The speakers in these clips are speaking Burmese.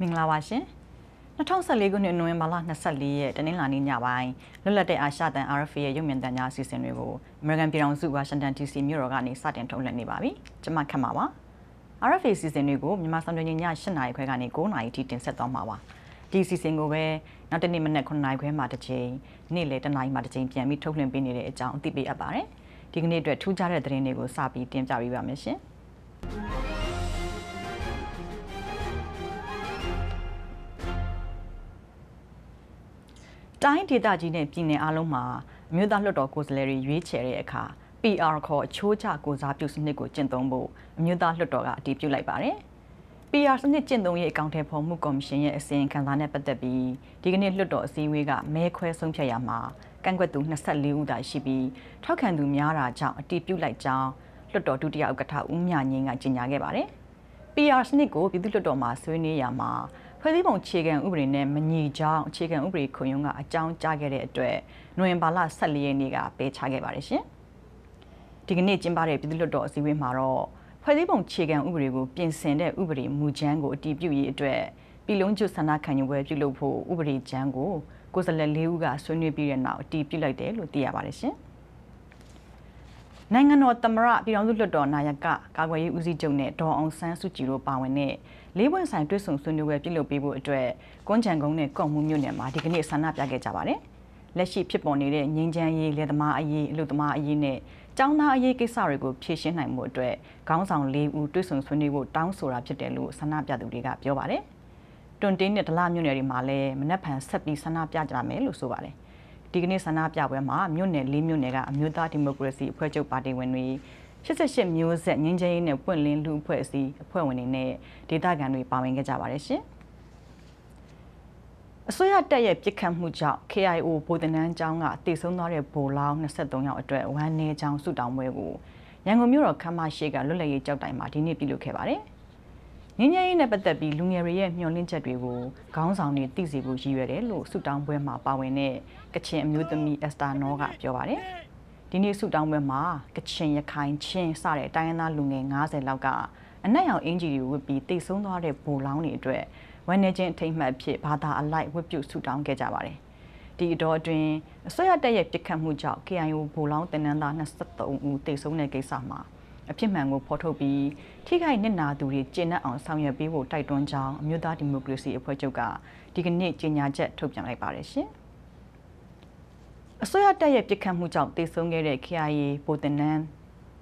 မင်္ဂလာပါရှင်2014ခုနှစ်နိုဝင်ဘာလ24ရက်တနင်္လာနေ့ညပိုင်းလွတ်လပ်တဲ့အာရှတန် RFA ရဲ့ရုပ်မြင်သံကြားအစီအစဉ်တွေကို American ပြည်ထောင်စုဝါရှင်တန် DC မြို့တော်ကနေစတင်ထုတ်လွှင့်နေပါပြီကျွန်မခက်ပါပါ RFA အစီအစဉ်တွေကိုမြန်မာစံတော်ချိန်ည8နာရီခွဲကနေ9နာရီထိတင်ဆက်သွားမှာပါဒီအစီအစဉ်ကိုပဲနောက်တနေ့မနက်9နာရီခွဲမှတစ်ချိန်နေ့လယ်10နာရီမှတစ်ချိန်ပြန်ပြီးထုတ်လွှင့်ပေးနေတဲ့အကြောင်းအသိပေးအပ်ပါတယ်ဒီကနေ့အတွက်ထူးခြားတဲ့သတင်းတွေကိုစပြီးတင်ပြပေးပါမယ်ရှင် တိုင်းဒေသကြီးနဲ့ပြည်နယ်အလုံးမှာအမျိုးသားလွှတ်တော်ကိုယ်စားလှယ်တွေရွေးချယ်တဲ့အခါ PR ခေါ်အချိုးကျကိုစားပြုစနစ်ကိုကျင့်သုံးဖို့အမျိုးသားလွှတ်တော်ကအတည်ပြုလိုက်ပါတယ်။ PR စနစ်ကျင့်သုံးရေးအကောင့်ထဲပေါ်မှုကော်မရှင်ရဲ့အစီရင်ခံစာနဲ့ပတ်သက်ပြီးဒီကနေ့လွှတ်တော်အစည်းအဝေးကမဲခွဲဆုံးဖြတ်ရမှာကန့်ကွက်သူ24ဦးသာရှိပြီးထောက်ခံသူများတာကြောင့်အတည်ပြုလိုက်ကြောင်းလွှတ်တော်ဒုတိယဥက္ကဋ္ဌဦးမြငင်းကကြေညာခဲ့ပါတယ်။ PR စနစ်ကိုပြည်သူ့လွှတ်တော်မှာဆွေးနွေးရမှာ ဖွဲ့စည်းပုံခြေခံဥပဒေနဲ့မညီကြောင်းအခြေခံဥပဒေခုံရုံးကအကြောင်းကြားခဲ့တဲ့အတွက်နိုဝင်ဘာလ14ရက်နေ့ကပယ်ချခဲ့ပါတယ်ရှင်။ဒီကနေ့ကျင်းပတဲ့ပြည်သူ့လွှတ်တော်အစည်းအဝေးမှာတော့ဖွဲ့စည်းပုံခြေခံဥပဒေကိုပြင်ဆင်တဲ့ဥပဒေမူကြမ်းကိုအတည်ပြုရေးအတွက်ပြည်လုံးကျွဆန္ဒခံယူပွဲပြုလုပ်ဖို့ဥပဒေကြမ်းကိုကိုယ်စားလှယ်၄ဦးကဆွေးနွေးပြီးတဲ့နောက်အတည်ပြုလိုက်တယ်လို့သိရပါတယ်ရှင်။နိုင်ငံတော်သမ္မတပြည်ထောင်စုလွှတ်တော်နာယကကာကွယ်ရေးဦးစီးချုပ်နဲ့ဒေါ်အောင်ဆန်းစုကြည်တို့ပါဝင်တဲ့ လေးပွင့်ဆိုင်တွဲဆုံဆွေးနွေးပွဲပြုလုပ်ပေးဖို့အတွက်ကွန်းချံကုန်းနဲ့ကော့မှုမြို့နယ်မှာဒီကနေ့ဆန္ဒပြခဲ့ကြပါတယ်။လက်ရှိဖြစ်ပေါ်နေတဲ့ငြိမ်းချမ်းရေးလယ်သမားအရေးအလုပ်သမားအရေးနဲ့ចောင်းသားအရေးကိစ္စတွေကိုဖြေရှင်းနိုင်မှုအတွက်ခေါင်းဆောင်၄ဦးတွဲဆုံဆွေးနွေးဖို့တောင်းဆိုတာဖြစ်တယ်လို့ဆန္ဒပြသူတွေကပြောပါတယ်။တွန်တင်းနဲ့ဒလမြို့နယ်တွေမှာလည်းမနက်ဖြန်ဆက်ပြီးဆန္ဒပြကြမယ်လို့ဆိုပါတယ်။ဒီကနေ့ဆန္ဒပြပွဲမှာမြို့နယ်၄မြို့နယ်ကအမျိုးသားဒီမိုကရေစီအဖွဲ့ချုပ်ပါတီဝင်တွေ 88မျိုးဆက်ငင်းချင်းရေးနဲ့ပွင့်လင်းလူအဖွဲ့အစည်းအဖွဲ့ဝင်တွေနဲ့ဒေသခံတွေပါဝင်ခဲ့ကြပါတယ်ရှင်အစိုးရတပ်ရဲ့ပြစ်ခတ်မှုကြောင့် KIO ဗိုလ်တနန်းကျောင်းကတည်ဆုံသွားတဲ့ဗိုလ်လောင်း23ယောက်အတွက်ဝမ်းနည်းကျောင်းစုတောင်းပွဲကိုရန်ကုန်မြို့တော်ခမ်းမရှိကလွတ်လပ်ရေးကြောက်တိုင်မှာဒီနေ့ပြုလုပ်ခဲ့ပါတယ်။ငင်းငယ်ရေးနဲ့ပတ်သက်ပြီးလူငယ်တွေရဲ့မျှော်လင့်ချက်တွေကိုခေါင်းဆောင်တွေသိစေဖို့ရည်ရွယ်တယ်လို့ဆုတောင်းပွဲမှာပါဝင်တဲ့ကချင်အမျိုးသမီးအက်စတာနောကပြောပါတယ်။ ဒီနေ့ဆုတောင်းပွဲမှာကချင်ရခိုင်ချင်းစတဲ့တိုင်းရင်းသားလူငယ်90လောက်ကအနက်ရောင်အင်ဂျီတွေဝတ်ပြီးတိတ်ဆုံးသွားတဲ့ဗိုလ်လောင်းတွေအတွက်ဝန်내ချင်းအထိမ့်မှတ်ဖြစ်ဘာသာအလိုက်ဝတ်ပြုဆုတောင်းခဲ့ကြပါတယ်။ဒီအတော်အတွင်းအစိုးရတပ်ရဲ့ပြစ်ခတ်မှုကြောင့် KIO ဗိုလ်လောင်းတင်နန်းသား23ဦးတိတ်ဆုံးတဲ့ကိစ္စမှာအဖြစ်မှန်ကိုဖော်ထုတ်ပြီးထိခိုက်နစ်နာသူတွေကျေနပ်အောင်ဆောင်ရွက်ပေးဖို့တိုက်တွန်းကြောင်းအမျိုးသားဒီမိုကရေစီအဖွဲ့ချုပ်ကဒီကနေ့ကြေညာချက်ထုတ်ပြန်လိုက်ပါတယ်ရှင်။ အစိုးရတပ်ရဲ့ပြစ်ခတ်မှုကြောင့်တေဆုံးခဲ့တဲ့ KIA ဗိုလ်တင်နန်း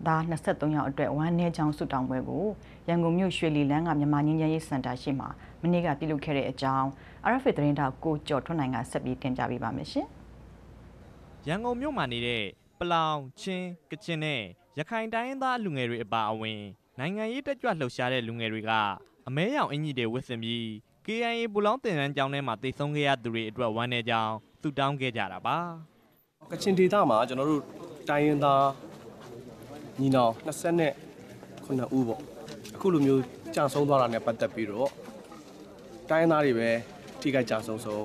သား23ယောက်အတွက်ဝမ်းနည်းကြောင်းဆုတောင်းပွဲကိုရန်ကုန်မြို့ရွှေလီလန်းကမြန်မာငင်းချမ်းရေးစင်တာရှိမှာမနေ့ကပြုလုပ်ခဲ့တဲ့အကြောင်း RFA သတင်းတောက်ကိုကျော်ထွန်းနိုင်ကဆက်ပြီးတင်ပြပေးပါမယ်ရှင်။ရန်ကုန်မြို့မှာနေတဲ့ပလောင်ချင်းကချင်နဲ့ရခိုင်တိုင်းရင်းသားလူငယ်တွေအပါအဝင်နိုင်ငံရေးတက်ကြွလှုပ်ရှားတဲ့လူငယ်တွေကအမဲရောင်အင်ကြီးတွေဝတ်ဆင်ပြီး KIA ပူလောင်းတင်တန်းကျောင်းထဲမှာတိတ်ဆုံးခဲ့ရသူတွေအတွက်ဝမ်းနည်းကြောင်းသူတောင်းခဲ့ကြတာပါ ကချင်ဒေသမှာကျွန်တော်တို့တိုင်းရင်းသားညီနောင်29ဦးပေါ့အခုလိုမျိုးကြာဆုံးသွားတာနဲ့ပတ်သက်ပြီးတော့တိုင်းရင်းသားတွေပဲထိခိုက်ကြာဆုံးဆုံး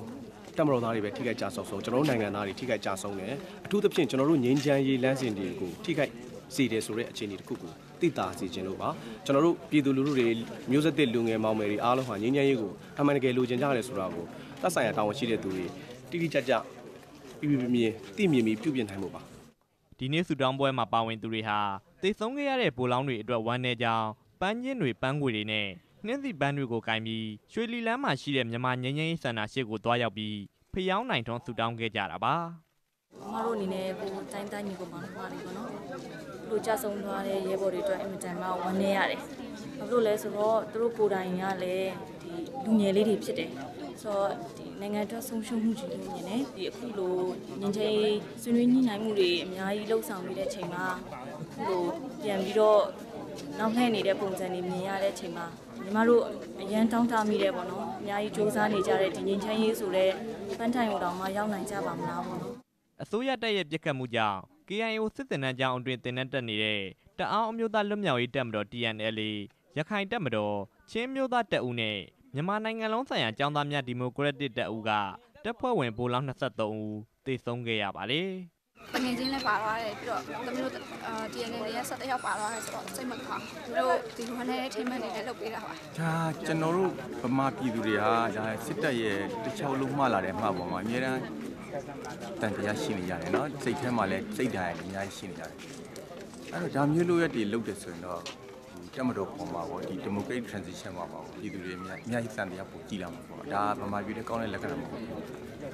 တက်မတော်သားတွေပဲထိခိုက်ကြဆုံးဆုံးကျွန်တော်တို့နိုင်ငံသားတွေထိခိုက်ကြဆုံးတယ်အထူးသဖြင့်ကျွန်တော်တို့ငြိမ်းချမ်းရေးလမ်းစဉ်တွေကိုထိခိုက်စေတယ်ဆိုတဲ့အခြေအနေတစ်ခုကိုသိတာစီခြင်းလို့ပါကျွန်တော်တို့ပြည်သူလူထုတွေမျိုးဆက်သစ်လူငယ်မောင်မယ်တွေအားလုံးဟာငြိမ်းချမ်းရေးကိုအမှန်တကယ်လိုချင်ကြရတယ်ဆိုတာကိုသက်ဆိုင်ရာတာဝန်ရှိတဲ့သူတွေတိတိကျကျ ပြပြပြင်းသိမြင်ပြီးပြုပြင်နိုင်မှုပါဒီနေ့ဆူတောင်းပွဲမှာပါဝင်သူတွေဟာတည်ဆုံးခဲ့ရတဲ့ဗိုလ်လောင်းတွေအတွက်ဝမ်းနည်းကြောင်းပန်းချင်းတွေပန်းငွေတွေနဲ့နှင်းစီပန်းတွေကိုကင်ပြီးရွှေလီလန်းမှာရှိတဲ့မြန်မာငြိမ်းချမ်းရေးစံနာရှိကိုတွားရောက်ပြီးဖျောင်းနိုင်ထွန်းဆူတောင်းခဲ့ကြတာပါကျမတို့အနေနဲ့ကိုတိုင်းတိုင်းညီကိုမောင်နှမတွေပေါ့နော်လူကြဆုံးသွားတဲ့ရဲဘော်တွေအတွက်အင်မတန်မှဝမ်းနည်းရတယ်ဘာလို့လဲဆိုတော့သူတို့ကိုယ်တိုင်ကလည်းဒီလူငယ်လေးတွေဖြစ်တယ် ဆိုတော့ဒီနိုင်ငံအတွက်ဆုံးရှုံးမှုကြီးလို့မြင်တယ်ဒီအခုလိုငင်းချင်းဆွေးနွေးညှိနှိုင်းမှုတွေအများကြီးလှုပ်ဆောင်နေတဲ့အချိန်မှာဟိုပြန်ပြီးတော့နောက်လှည့်နေတဲ့ပုံစံတွေမြင်ရတဲ့အချိန်မှာညီမတို့အရန်တောင်းတမိတယ်ပေါ့နော်အများကြီးစူးစမ်းနေကြတဲ့ဒီငင်းချမ်းရေးဆိုတဲ့ဖန်ထိုင်ကိုတောင်မှရောက်နိုင်ကြပါမလားပေါ့နော်အစိုးရတပ်ရဲ့ပြစ်ခတ်မှုကြောင့် KIO စစ်တပ်နှန်းကြောင်းအတွင်တင်နန်းတက်နေတဲ့တအောင်းအမျိုးသားလွတ်မြောက်ရေးတပ်မတော် TNLA ရခိုင်တပ်မတော်ချင်းမျိုးသားတပ်ဦးနဲ့ မြန်မာနိုင်ငံလုံးဆိုင်ရာကျောင်းသားများဒီမိုကရက်တစ်တပ်ဦးကတပ်ဖွဲ့ဝင်ဗိုလ်လောင်း23ဦးတေဆုံးခဲ့ရပါတယ်။တငယ်ချင်းလည်းပါသွားတယ်ပြီးတော့သမီးတို့အာ DNA တွေက17ယောက်ပါသွားတယ်ဆိုတော့စိတ်မကောင်းဘူးတို့ဒီဝန်ထဲထိမှန်နေလည်းလုပ်ပေးတာပါ။ဒါကျွန်တော်တို့ဗမာပြည်သူတွေဟာဒါစစ်တပ်ရဲ့တခြားလုံးမှလာတဲ့အမှားပေါ်မှာအများအားတန်တရားရှိနေကြတယ်နော်စိတ်ထဲမှာလည်းစိတ်ဓာတ်အများကြီးရှိနေကြတယ်။အဲ့တော့ဒါမျိုးလိုရက်တွေလုပ်တယ်ဆိုရင်တော့ တမတော်ပေါ်မှာပေါ့ဒီ democratic transition မှာပေါ့ပြည်သူတွေအများအများကြီးစံတရားပို့ကြည်လာမှာပေါ့ဒါဗမာပြည်ရဲ့ကောင်းတဲ့လက္ခဏာမဟုတ်ဘူး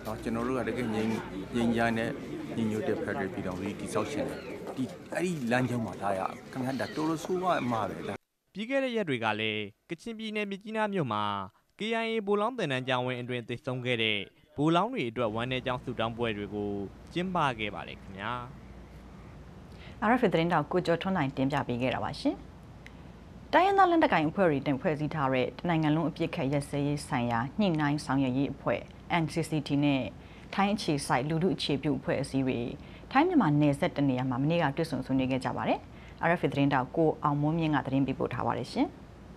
။တော့ကျွန်တော်တို့ကတကယ်ငြိမ်းငြိမ်းချမ်းတဲ့ညီညွတ်တဲ့ federal ပြည်တော်စုတိဆောက်ရှင်တယ်။ဒီအဲ့ဒီလမ်းကြောင်းမှာဒါရခင်ဗျာဒါတော်တော်ဆိုးပါမှာပဲဒါပြီးခဲ့တဲ့ရက်တွေကလည်းကချင်ပြည်နယ်မြစ်ကြီးနားမြို့မှာ KIA ဘူလောင်းတင်တန်းကြောင်ဝင်အတွင်သိဆုံးခဲ့တဲ့ဘူလောင်းတွေအတွက်ဝမ်းနဲ့ကြောင်းဆူတောင်းပွဲတွေကိုကျင်းပခဲ့ပါတယ်ခင်ဗျာ RF သတင်းတောင်ကိုကျော်ထွန်းနိုင်တင်ပြပေးခဲ့တာပါရှင်။ တိုင်းရင်းသားလက်နက်ကိုင်အဖွဲ့တွေတင်ဖွဲ့စည်းထားတဲ့တနိုင်ငံလုံးအပြစ်ခတ်ရက်စဲရေးဆိုင်ရာညှိနှိုင်းဆောင်ရွက်ရေးအဖွဲ့ NCCT နဲ့ထိုင်းအခြေစိုက်လူမှုအခြေပြုအဖွဲ့အစည်းတွေထိုင်းမြန်မာနယ်စပ်တနေရာမှာမနေ့ကတွေ့ဆုံဆွေးနွေးခဲ့ကြပါတယ်။ RFA သတင်းတောက်ကိုအောင်မိုးမြင့်ကသတင်းပေးပို့ထားပါတယ်ရှင်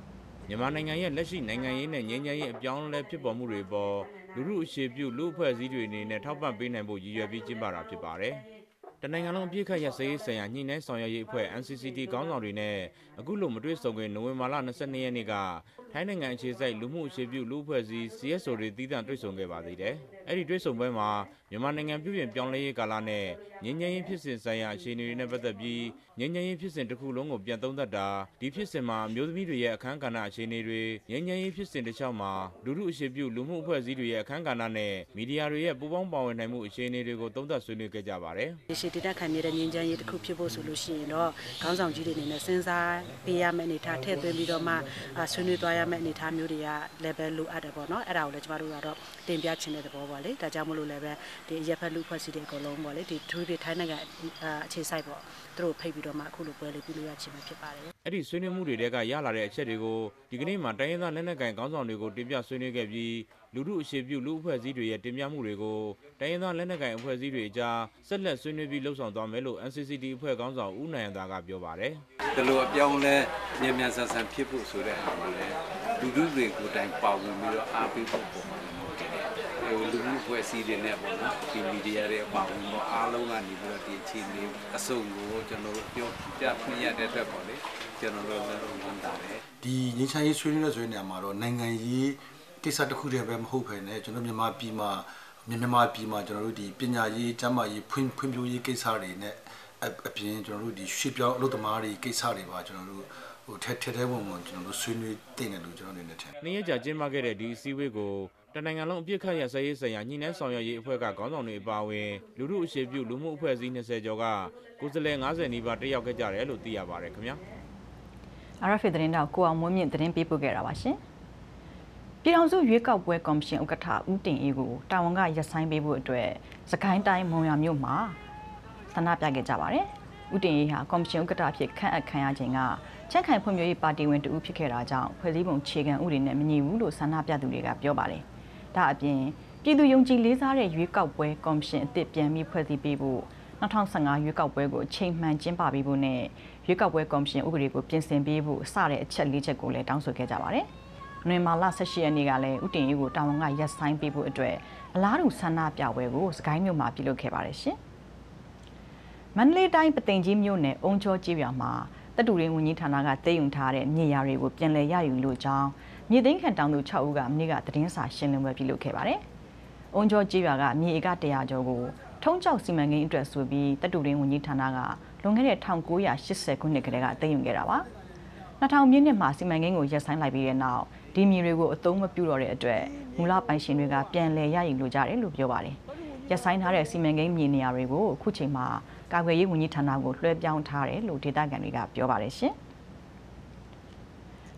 ။မြန်မာနိုင်ငံရဲ့လက်ရှိနိုင်ငံရေးနဲ့ငြိမ်းချမ်းရေးအပြောင်းအလဲဖြစ်ပေါ်မှုတွေပေါ်လူမှုအခြေပြုလူအဖွဲ့အစည်းတွေအနေနဲ့ထောက်ပံ့ပေးနိုင်ဖို့ရည်ရွယ်ပြီးကျင်းပတာဖြစ်ပါတယ်။ တနိုင်ငံလုံးအပြည့်ခတ်ရစရေးဆိုင်ရာညှိနှိုင်းဆောင်ရွက်ရေးအဖွဲ့ NCCT ခေါင်းဆောင်တွေနဲ့အခုလိုမတွေ့ဆုံခင်နိုဝင်ဘာလ22ရက်နေ့ကထိုင်းနိုင်ငံအခြေစိုက်လူမှုအခြေပြုလူအဖွဲ့အစည်း CSO တွေတည်တံ့တွေ့ဆုံခဲ့ပါသေးတယ်။အဲ့ဒီတွေ့ဆုံပွဲမှာ မြန်မာနိုင်ငံပြည်ပြင်ပြောင်းလဲရေးကာလနဲ့ငြိမ်းချမ်းရေးဖြစ်စဉ်ဆိုင်ရာအခြေအနေတွေနဲ့ပတ်သက်ပြီးငြိမ်းချမ်းရေးဖြစ်စဉ်တစ်ခုလုံးကိုပြန်သုံးသပ်တာဒီဖြစ်စဉ်မှာမျိုးသမီးတွေရဲ့အခမ်းကဏ္ဍအခြေအနေတွေငြိမ်းချမ်းရေးဖြစ်စဉ်တစ်လျှောက်မှာလူမှုအခြေပြုလူမှုအဖွဲ့အစည်းတွေရဲ့အခမ်းကဏ္ဍနဲ့မီဒီယာတွေရဲ့ပူးပေါင်းပါဝင်နိုင်မှုအခြေအနေတွေကိုသုံးသပ်ဆွေးနွေးခဲ့ကြပါတယ်။ဒီရှိတတက်ခံမြတဲ့ငင်းချမ်းရေးတစ်ခုဖြစ်ဖို့ဆိုလို့ရှိရင်တော့ခေါင်းဆောင်ကြီးတွေအနေနဲ့စဉ်းစားပေးရမယ့်အနေအထားထည့်သွင်းပြီးတော့မှအာဆွေးနွေးသွားရမယ့်အနေအထားမျိုးတွေက level လိုအပ်တယ်ပေါ့နော်အဲ့ဒါကိုလည်းကျမတို့ကတော့တင်ပြချင်တဲ့သဘောပေါ့လေဒါကြောင့်မလို့လည်းပဲဒီရက်ဖက်လူဖွဲ့စည်းတဲ့အကုန်လုံးပေါ့လေဒီထူးထူးထိုင်းနိုင်ငံအာအခြေစိုက်ပေါ့သူတို့ဖိတ်ပြီးတော့မှအခုလိုပွဲလေးပြုလို့ရချင်မှာဖြစ်ပါတယ်အဲ့ဒီဆွေးနွေးမှုတွေတဲကရလာတဲ့အချက်တွေကိုဒီကနေ့မှတိုင်းရင်းသားလက်နက်ကိုင်ခေါင်းဆောင်တွေကိုတင်ပြဆွေးနွေးခဲ့ပြီး လူမှုအခြေပြုလူအဖွဲ့အစည်းတွေရဲ့တင်ပြမှုတွေကိုတိုင်းရင်းသားလက်နက်ကိုင်အဖွဲ့အစည်းတွေအကြားဆက်လက်ဆွေးနွေးပြီးလှုပ်ဆောင်သွားမယ်လို့ NCCT အဖွဲ့ခေါင်းဆောင်ဦးနိုင်ရန်သာကပြောပါတယ်ဒီလိုအပြောင်းလဲမြန်မြန်ဆန်ဆန်ဖြစ်ဖို့ဆိုတဲ့အားကိုလည်းလူလူတွေကိုယ်တိုင်ပါဝင်ပြီးတော့အားပေးဖို့ပုံမှန်လို့တယ်ဟိုလူမှုဖွဲ့စည်းတွေနဲ့ပေါ့နော်ဒီမီဒီယာတွေအပါဝင်တော့အားလုံးကနေပြီးတော့ဒီအခြေအနေအစုံကိုကျွန်တော်တို့ပြောပြဖွင့်ရတဲ့အတွက်ပေါ့လေကျွန်တော်တို့လည်းဝန်တာတယ်ဒီငင်းချမ်းရေးဆွေးနွေးတဲ့ဆိုတဲ့နေရာမှာတော့နိုင်ငံရေး ကိစ္စတစ်ခုတည်းပဲမဟုတ်ဘဲねကျွန်တော်မြန်မာပြည်မှာမြန်မာပြည်မှာကျွန်တော်တို့ဒီပညာရေးကျန်းမာရေးဖွံ့ဖွံ့ဖြိုးရေးကိစ္စတွေနဲ့အအပြင်ကျွန်တော်တို့ဒီရွှေ့ပြောင်းအလုပ်သမားတွေကိစ္စတွေပါကျွန်တော်တို့ဟိုထဲထဲထဲဝင်ဝင်ကျွန်တော်တို့ဆွေးနွေးတင်တယ်လို့ကျွန်တော်အနေနဲ့ထင်တယ်။နေ့ရက်ကြာကျင်းပခဲ့တဲ့ဒီအစည်းအဝေးကိုတနိုင်ငံလုံးအပြစ်ခတ်ရစရေးဆိုင်ရာညှိနှိုင်းဆောင်ရွက်ရေးအဖွဲ့ကခေါင်းဆောင်တွေအပါအဝင်လူမှုအခြေပြုလူမှုအဖွဲ့အစည်း20ကျော်ကကိုယ်စားလှယ်90နီးပါးတက်ရောက်ခဲ့ကြတယ်လို့သိရပါတယ်ခင်ဗျာ။ RFA သတင်းတောက်ကိုအောင်မွေးမြင့်သတင်းပေးပို့ခဲ့တာပါရှင်။ ပြည်ထောင်စုရွေးကောက်ပွဲကော်မရှင်ဥက္ကဋ္ဌဦးတင်အေးကိုတာဝန်ကရပ်ဆိုင်းပေးဖို့အတွက်စကိုင်းတိုင်းမုံရမြို့မှာဆန္ဒပြခဲ့ကြပါတယ်။ဦးတင်အေးဟာကော်မရှင်ဥက္ကဋ္ဌအဖြစ်ခန့်အပ်ခံရချိန်ကချက်ခိုင်ဖွံ့ဖြိုးရေးပါတီဝင်တဦးဖြစ်ခဲ့တာကြောင့်ဖွဲ့စည်းပုံခြေခံဥပဒေနဲ့မညီဘူးလို့ဆန္ဒပြသူတွေကပြောပါတယ်။ဒါအပြင်ပြည်သူယုံကြည်လေးစားတဲ့ရွေးကောက်ပွဲကော်မရှင်အသစ်ပြန်ပြီးဖွဲ့စည်းပေးဖို့2015ရွေးကောက်ပွဲကိုချိန်မှန်ကျင်းပပေးဖို့နဲ့ရွေးကောက်ပွဲကော်မရှင်ဥပဒေကိုပြင်ဆင်ပေးဖို့စတဲ့အချက်၄ချက်ကိုလည်းတောင်းဆိုခဲ့ကြပါတယ်။ နွေမာလာ18ရက်နေ့ကလည်းဥတင်ရေးကိုတာဝန်ကရပ်ဆိုင်းပေးဖို့အတွက်အလားတူဆန္ဒပြပွဲကိုစကိုင်းမြို့မှာပြုလုပ်ခဲ့ပါတယ်ရှင်။မန္တလေးတိုင်းပသိမ်ကြီးမြို့နယ်အုံချောကျေးရွာမှာတပ်တူရင်းဝန်ကြီးဌာနကတည်ယူထားတဲ့မြေယာတွေကိုပြန်လည်ရယူလို့ကြောင်းမြေသိမ်းခံတောင်သူ6ဦးကမနေ့ကသတင်းစာရှင်းလင်းပွဲပြုလုပ်ခဲ့ပါတယ်။အုံချောကျေးရွာကမြေဧက100ကျော်ကိုထုံးကျောက်စီမံကိန်းအတွက်ဆိုပြီးတပ်တူရင်းဝန်ကြီးဌာနကလွန်ခဲ့တဲ့1980ခုနှစ်ကတည်းကတည်ယူခဲ့တာပါ။ 2000မြင့်နှစ်မှာစီမံကိန်းကိုရပ်ဆိုင်းလိုက်ပြီးတဲ့နောက်ဒီမြေတွေကိုအသုံးမပြုတော့တဲ့အတွက်မူလပိုင်ရှင်တွေကပြန်လည်ရယူလိုကြတယ်လို့ပြောပါတယ်။ရပ်ဆိုင်းထားတဲ့စီမံကိန်းမြေနေရာတွေကိုအခုချိန်မှာကာကွယ်ရေးဝန်ကြီးဌာနကိုလွှဲပြောင်းထားတယ်လို့ဒေသခံတွေကပြောပါတယ်ရှင်။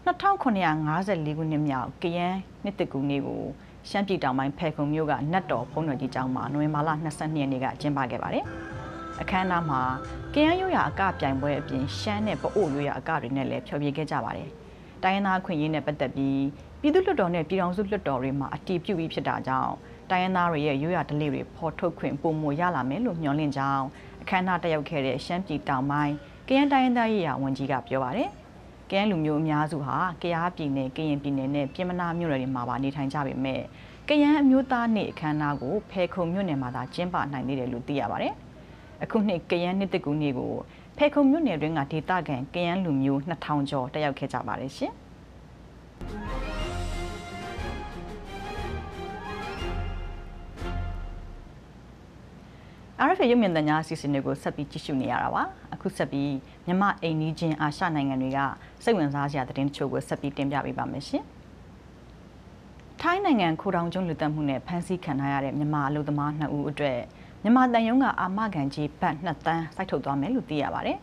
2954ခုနှစ်မြောက်ကရန်နှစ်တကူနေ့ကိုရှမ်းပြည်တောင်ပိုင်းဖဲခုံမြို့ကနတ်တော်ဘုန်းတော်ကြီးကျောင်းမှာနိုဝင်ဘာလ22ရက်နေ့ကကျင်းပခဲ့ပါတယ်။ အခမ်းအနားမှာကရန်ရိုးရာအကပြိုင်ပွဲအပြင်ရှမ်းနဲ့ပအို့ရိုးရာအကတွေနဲ့လည်းဖျော်ဖြေခဲ့ကြပါတယ်။တိုင်းရင်းသားခွင့်ရေးနဲ့ပတ်သက်ပြီးပြည်သူ့လွှတ်တော်နဲ့ပြည်ထောင်စုလွှတ်တော်တွေမှာအတည်ပြုပြီးဖြစ်တာကြောင့်တိုင်းရင်းသားတွေရဲ့ရိုးရာဓလေ့တွေဖော်ထုတ်ခွင့်ပုံမရလာမယ်လို့မျှော်လင့်ကြောင်းအခမ်းအနားတက်ရောက်ခဲ့တဲ့ရှမ်းပြည်တောင်ပိုင်းကရန်တိုင်းရင်းသားရေးရာဝန်ကြီးကပြောပါတယ်။ကရန်လူမျိုးအများစုဟာကရားပြည်နယ်ကရင်ပြည်နယ်နဲ့ပြည်မနာမြို့နယ်တွေမှာပါနေထိုင်ကြပေမဲ့ကရန်အမျိုးသားနေ့အခမ်းအနားကိုဖဲခုံမြို့နယ်မှာသာကျင်းပနိုင်သေးတယ်လို့သိရပါတယ်။ အခုနှစ်ကရန်နှစ်တကူနေ့ကိုဖေခုံမြို့နယ်တွင်းကဒေသခံကရန်လူမျိုး2000ကျော်တက်ရောက်ခဲ့ကြပါတယ်ရှင်။အားရဖေရုပ်မြင်သံကြားအစီအစဉ်တွေကိုဆက်ပြီးကြည့်ရှုနေရတာပါအခုဆက်ပြီးမြမအိမ်နီးချင်းအာရှနိုင်ငံတွေကစိတ်ဝင်စားစရာသတင်းတချို့ကိုဆက်ပြီးတင်ပြပေးပါမယ်ရှင်ထိုင်းနိုင်ငံခိုတောင်ကျွန်းလူတက်မှုနဲ့ဖမ်းဆီးခံထားရတဲ့မြန်မာအလုပ်သမား2ဦးအတွက် မြန်မာတန်ယုံကအာမခံကြီးဘတ်2တန်းစိုက်ထုတ်သွားမယ်လို့သိရပါတယ်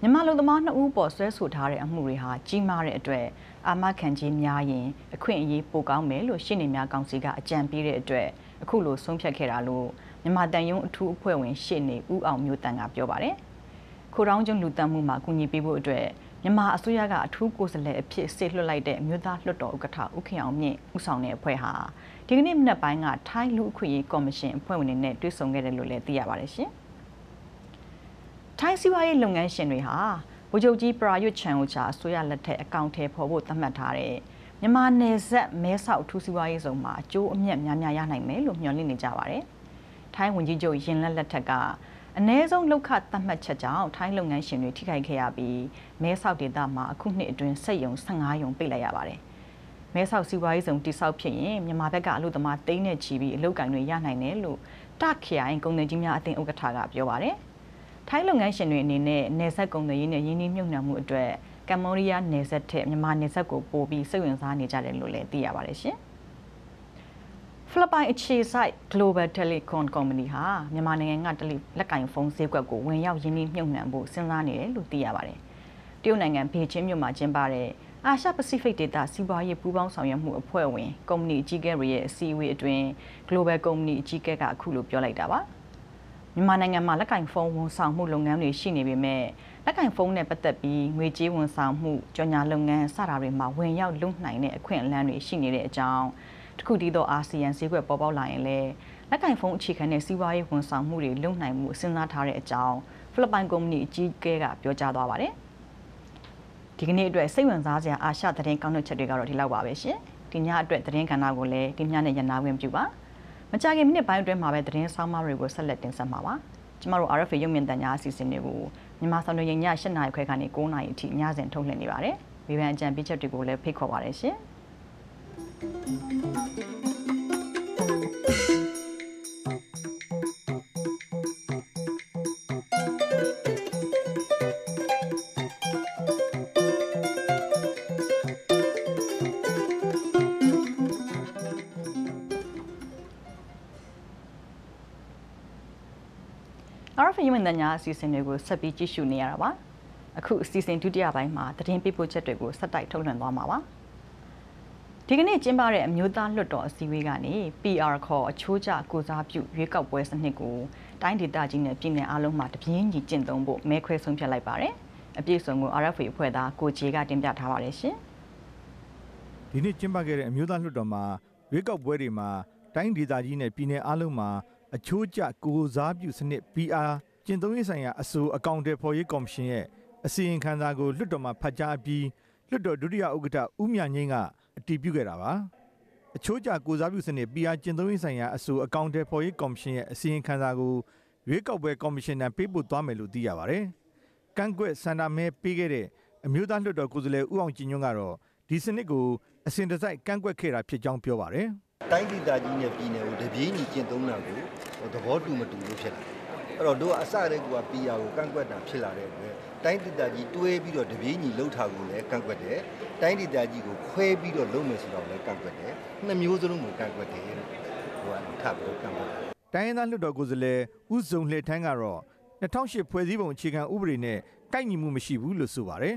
မြန်မာလူသမား2ဦးပေါ်ဆွဲဆိုထားတဲ့အမှုတွေဟာကြီးမားတဲ့အတွက်အာမခံကြီးများရင်အခွင့်အရေးပိုကောင်းမယ်လို့ရှင်းနေများကောင်စီကအကြံပေးတဲ့အတွက်အခုလိုဆုံးဖြတ်ခဲ့တာလို့မြန်မာတန်ယုံအထူးအဖွဲ့ဝင်ရှေ့နေဦးအောင်မျိုးတန်ကပြောပါတယ်။ခိုတောင်းကျွန်းလူတန်းမှုမှာကူညီပေးဖို့အတွက်မြန်မာအစိုးရကအထူးကိုယ်စားလှယ်အဖြစ်ဆေလွှတ်လိုက်တဲ့အမျိုးသားလွှတ်တော်ဥက္ကဋ္ဌဦးခင်အောင်မြင့်ဦးဆောင်တဲ့အဖွဲ့ဟာ ဒီကနေ့မနက်ပိုင်းကထိုင်းလူအခွင့်အရေးကော်မရှင်အဖွဲ့ဝင်တွေနဲ့တွေ့ဆုံခဲ့တယ်လို့လည်းသိရပါတယ်ရှင်။ထိုင်းစီးပွားရေးလုပ်ငန်းရှင်တွေဟာဗိုလ်ချုပ်ကြီးပရာရွတ်ချန်အိုချာအစိုးရလက်ထက်အကောင့်ထဲပေါ်ဖို့သတ်မှတ်ထားတဲ့မြန်မာနယ်စပ်မဲဆောက်ထူးစီးပွားရေးဆောင်မှာအကျိုးအမြတ်များများရနိုင်မယ်လို့မျှော်လင့်နေကြပါတယ်။ထိုင်းဝန်ကြီးချုပ်ရင်လက်လက်ထက်ကအ ਨੇ ဆုံးလောက်ခသတ်မှတ်ချက်ကြောင့်ထိုင်းလုပ်ငန်းရှင်တွေထိခိုက်ခဲ့ရပြီးမဲဆောက်ဒေသမှာအခုနှစ်အတွင်းစက်ယုံ15ယုံပိတ်လိုက်ရပါတယ်။ မဲဆောက်စီးပွားရေးဆောင်တိဆောက်ဖြစ်ရင်မြန်မာဘက်ကအလို့သမားတိန်းနဲ့ချီပြီးအလုပ်ကင်တွေရနိုင်တယ်လို့တခရိုင်ကုန်သည်ကြီးများအသင်းဥက္ကဋ္ဌကပြောပါတယ်။ထိုင်းလုပ်ငန်းရှင်တွေအနေနဲ့နယ်စပ်ကုန်သည်ရေးနဲ့ရင်းနှီးမြှုပ်နှံမှုအတွက်ကမ္ဘောဒီးယားနယ်စပ်ထက်မြန်မာနယ်စပ်ကိုပို့ပြီးစိတ်ဝင်စားနေကြတယ်လို့လည်းသိရပါတယ်ရှင်။ဖိလစ်ပိုင်အခြေစိုက် Global Telecom Company ဟာမြန်မာနိုင်ငံကတယ်လီလက်ကင်ဖုန်းဈေးကွက်ကိုဝင်ရောက်ရင်းနှီးမြှုပ်နှံဖို့စဉ်းစားနေတယ်လို့သိရပါတယ်။တရုတ်နိုင်ငံဘေကျင်းမြို့မှာကျင်းပတဲ့ အာရှပစိဖိတ်ဒေသစီးပွားရေးပူးပေါင်းဆောင်ရွက်မှုအဖွဲ့ဝင်ကုမ္ပဏီအကြီးအကဲတွေရဲ့အစည်းအဝေးအတွင်း Global Company အကြီးအကဲကအခုလိုပြောလိုက်တာပါ။မြန်မာနိုင်ငံမှာလက်ကင်ဖုန်းဝန်ဆောင်မှုလုပ်ငန်းတွေရှိနေပေမဲ့လက်ကင်ဖုန်းနဲ့ပတ်သက်ပြီးငွေကြေးဝန်ဆောင်မှုကြော်ညာလုပ်ငန်းစတာတွေမှာဝင်ရောက်လုံနိုင်တဲ့အခွင့်အလမ်းတွေရှိနေတဲ့အကြောင်းတခုတည်းသောအာဆီယံဈေးကွက်ပေါ်ပေါက်လာရင်လည်းလက်ကင်ဖုန်းအခြေခံတဲ့စီးပွားရေးဝန်ဆောင်မှုတွေလုံနိုင်မှုစဉ်းစားထားတဲ့အကြောင်းဖိလစ်ပိုင်ကုမ္ပဏီအကြီးအကဲကပြောကြားသွားပါတယ်။ ဒီကနေ့အတွက်စိတ်ဝင်စားစရာအာရှသတင်းကောင်းတဲ့ချက်တွေကတော့ဒီလောက်ပါပဲရှင်။ဒီညအတွက်သတင်းကဏ္ဍကိုလည်းဒီညနဲ့ရနာဝင်ပြုပါ။မကြခင်မိနစ်ပိုင်းအတွင်းမှာပဲသတင်းဆောင်မတွေကိုဆက်လက်တင်ဆက်မှာပါ။ကျမတို့ RFA ရုပ်မြင်သံကြားအစီအစဉ်တွေကိုမြန်မာစံတော်ရင်ည8နာရီခွဲကနေ9နာရီအထိညစဉ်ထုတ်လွှင့်နေပါတယ်။ဝေဖန်အကြံပေးချက်တွေကိုလည်းဖိတ်ခေါ်ပါရရှင်။ အားဖယမန်တညာအစီအစဉ်တွေကိုဆက်ပြီးကြည့်ရှုနေရတာပါအခုအစီအစဉ်ဒုတိယပိုင်းမှာသတင်းပေးပို့ချက်တွေကိုဆက်တိုက်ထုတ်လွှင့်သွားမှာပါဒီကနေ့ကျင်းပတဲ့အမျိုးသားလွှတ်တော်အစည်းအဝေးကနေ PR ခေါ်အချိုးကျကိုစားပြုရွေးကောက်ပွဲစနစ်ကိုတိုင်းဒေသကြီးနဲ့ပြည်နယ်အလုံးမှာတပြင်းညီကျင့်သုံးဖို့မဲခွဲဆုံးဖြတ်လိုက်ပါတယ်အပြည့်စုံကို RFA အဖွဲ့သားကိုချေကတင်ပြထားပါတယ်ရှင်ဒီနေ့ကျင်းပခဲ့တဲ့အမျိုးသားလွှတ်တော်မှာရွေးကောက်ပွဲတွေမှာတိုင်းဒေသကြီးနဲ့ပြည်နယ်အလုံးမှာ အချိုးကျကိုစားပြုစနစ် PR ကျင့်သုံးရေးဆိုင်ရာအဆိုအကောင့်တွေဖော်ရေးကော်မရှင်ရဲ့အစီရင်ခံစာကိုလွှတ်တော်မှာဖတ်ကြားပြီးလွှတ်တော်ဒုတိယဥက္ကဋ္ဌဦးမြငိမ့်ကအတည်ပြုခဲ့တာပါအချိုးကျကိုစားပြုစနစ် PR ကျင့်သုံးရေးဆိုင်ရာအဆိုအကောင့်တွေဖော်ရေးကော်မရှင်ရဲ့အစီရင်ခံစာကိုရွေးကောက်ပွဲကော်မရှင်ထံပေးပို့သွားမယ်လို့သိရပါတယ်ကန့်ကွက်စန္ဒမဲပေးခဲ့တဲ့အမျိုးသားလွှတ်တော်ကိုယ်စားလှယ်ဦးအောင်ကြည်ညွန့်ကတော့ဒီစနစ်ကိုအစဉ်တစိုက်ကန့်ကွက်ခဲ့တာဖြစ်ကြောင်းပြောပါတယ် တိုင်းဒေသကြီးနဲ့ပြည်နယ်ကိုတပြေးညီကျင့်သုံးတာကိုသဘောတူမတူလို့ဖြစ်လာအဲ့တော့တို့ကအစတဲ့ကူက PR ကိုကန့်ကွက်တာဖြစ်လာတဲ့အတွက်တိုင်းဒေသကြီးတွဲပြီးတော့တပြေးညီလှုပ်ထားကိုလည်းကန့်ကွက်တယ်တိုင်းဒေသကြီးကိုခွဲပြီးတော့လုပ်မယ်ဆိုတော့လည်းကန့်ကွက်တယ်နှစ်မျိုးစလုံးကိုကန့်ကွက်တယ်လို့ဟိုကထပ်ပြီးကန့်ကွက်တယ်တိုင်းရင်းသားလွှတ်တော်ကိုယ်စားလှယ်ဦးစုံလှထန်းကတော့2008ဖွဲ့စည်းပုံအခြေခံဥပဒေနဲ့ကိုက်ညီမှုမရှိဘူးလို့ဆိုပါတယ်